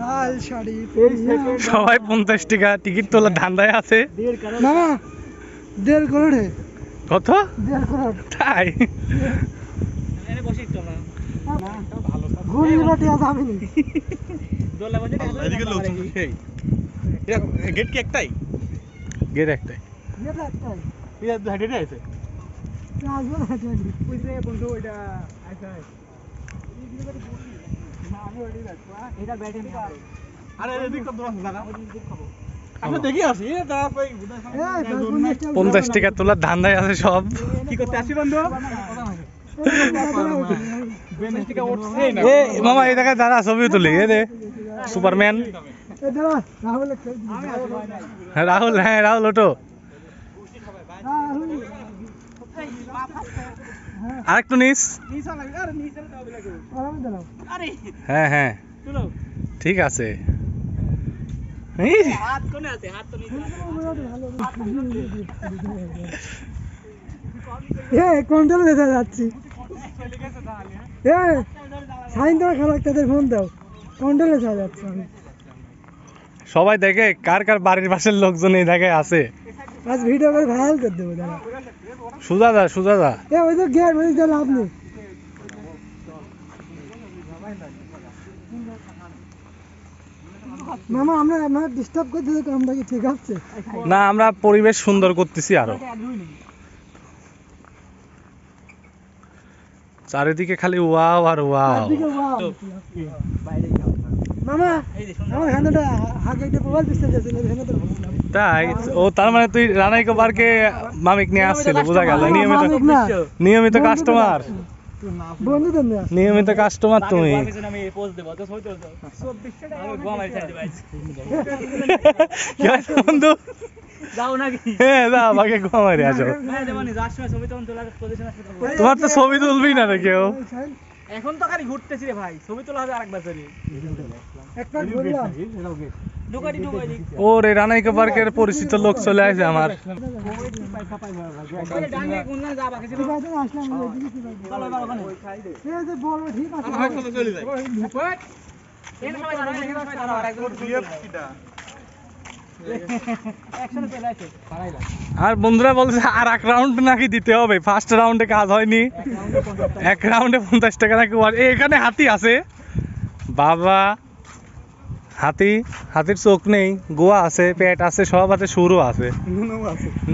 লাল শাড়ি সবাই পঞ্চাশ টাকা টিকিট তোলার ধান্দায় আছে। মামা দেড় করোড় হে কত? দেড় করোড় তাই? ঘুরি বাটি আজ আমি নি গেট কি একটাই? গেট একটাই। এটা একটাই। এটা আছে। বন্ধু ওইটা আচ্ছা। পঞ্চাশ টাকা তোলার ধান্দায় আছে সব। কি করতে আসি বন্ধু? মামা এই জায়গায় দাঁড়া ছবি তুলি এ দে সুপারম্যান রাহুল হ্যাঁ, রাহুল হ্যাঁ রাহুল ওটো আরেকটু নিস। হ্যাঁ হ্যাঁ। ঠিক আছে। কন্ট্রোল দিতে যাচ্ছি। সাইন তোমার খারাপ তাদের ফোন দাও। কন্ট্রোলে চলে যাচ্ছে আমি। সবাই দেখে কার কার বাড়ির পাশের লোকজন এই জায়গায় আছে। আজ ভিডিও করে ভাইরাল করে দেবো দাদা এ ওই তো গেট ওই তো লাভ নেই। মামা আমরা আমরা ডিস্টার্ব করতে থাকি আমরা কি ঠিক আছে? না আমরা পরিবেশ সুন্দর করতেছি আরও। চারিদিকে খালি ওয়াও আর ওয়াও। তাই ও তার মানে তুই রানাইকো পার্কে মামিক নিয়ে আসছিল বোঝা গেল। নিয়মিত নিয়মিত কাস্টমার নিয়মিত কাস্টমার তুমি। আমি পোস্ট দেব তো ছবি তুলছো 24 টাকা আমি গোয়া মারি ছাড়তে পারি। কি হয়েছে বন্ধু? যাও নাকি হ্যাঁ যা আমাকে ঘুমারে আসো হ্যাঁ। তোমার তো ছবি তুলবি না রে কেউ এখন তো খালি ঘুরতেছি রে ভাই ছবি তোলা হবে আরেকবার চলে একটা ঘুরলাম ঢোকাটি ঢোকাটি ও রে রানাইকো পার্কের পরিচিত লোক চলে আসে আমার ওই ডানে কোন না যা বাকি ছিল ঠিক আছে আর বন্ধুরা বলছে আর এক রাউন্ড নাকি দিতে হবে? ফার্স্ট রাউন্ডে কাজ হয়নি। এক রাউন্ডে পঞ্চাশ টাকা নাকি এখানে হাতি আছে। বাবা হাতি হাতির চোখ নেই গোয়া আছে পেট আছে সব আছে সুরও আছে।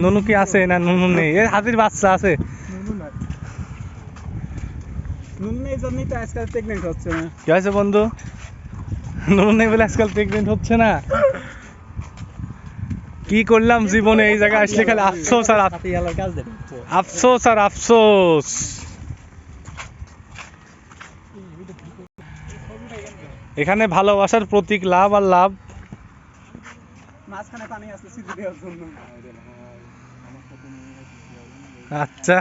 নুনু কি আছে না নুনু নেই? এ হাতির বাচ্চা আছে। কি হয়েছে বন্ধু? নুনু নেই বলে আজকাল প্রেগনেন্ট হচ্ছে না। কি করলাম জীবনে? এই জায়গায় আসলে খালি আফসোস আর আফসোস আর আফসোস। এখানে ভালোবাসার প্রতীক লাভ আর লাভ। আচ্ছা।